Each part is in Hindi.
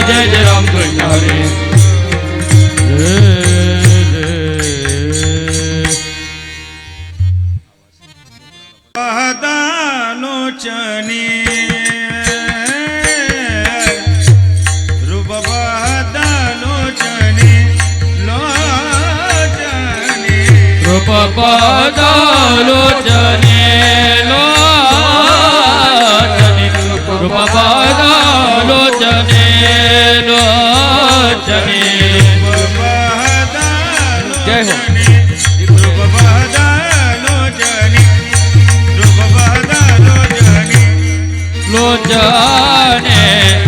હરી જય જય રામ કૃષ્ણ હરી. ચની. ભજને. જય હો. લોચને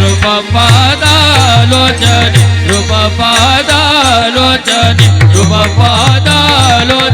રૂપ પાદા લોચને રૂપ પાદા લોચને રૂપ પાદા લોચને.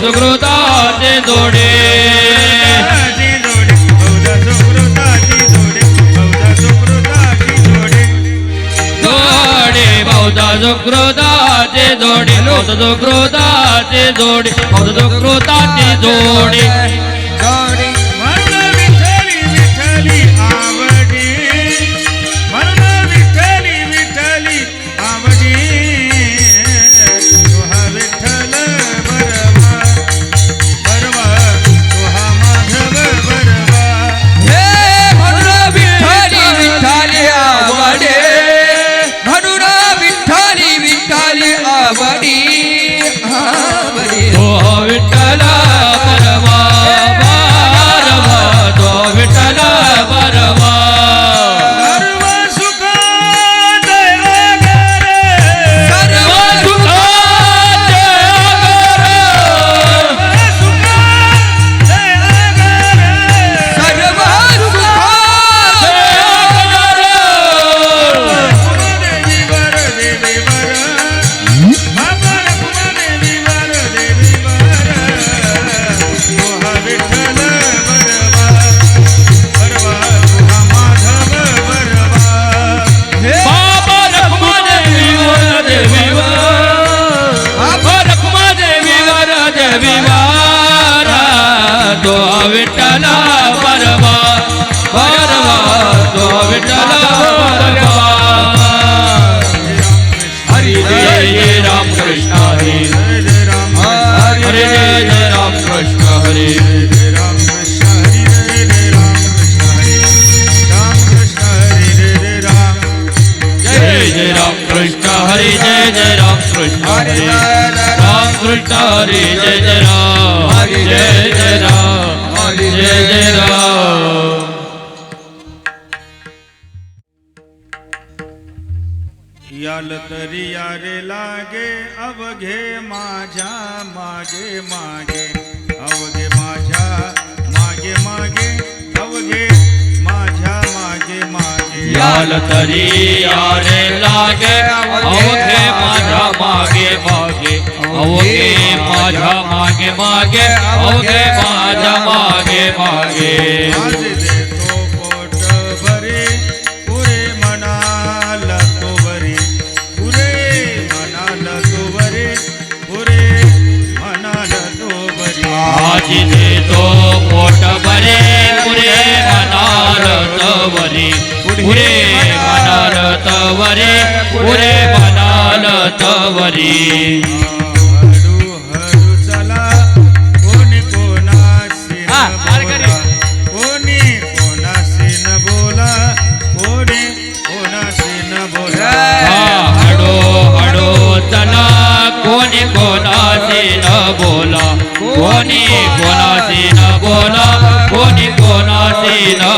सुकृताचे जोडे. जोडे बौद्ध सुकृताचे जोडे बौद्ध सुकृताचे जोडे बौद्ध सुकृताचे जोडे. વિવારા તો વિઠ્ઠલ मुरारी जय जय राम। जय जय राम। जय जय राम। याल तरी यारे लागे अवघे माझा मागे मागे। अवघे माझा मागे मागे अवघे माझा मागे मागे। याल तरी यारे लागे अवघे माझा मागे मागे। आज देतो पोट भरे पुरे मनाला तो बरे पुरे मनाला तो बरे पुरे मनाला तो बरे आज देतो पोट बरे पुरे पुरे मनार तवरे पुरे मनाल तवरे हळू कोणी कोणाशी न बोला कोणी कोणाशी न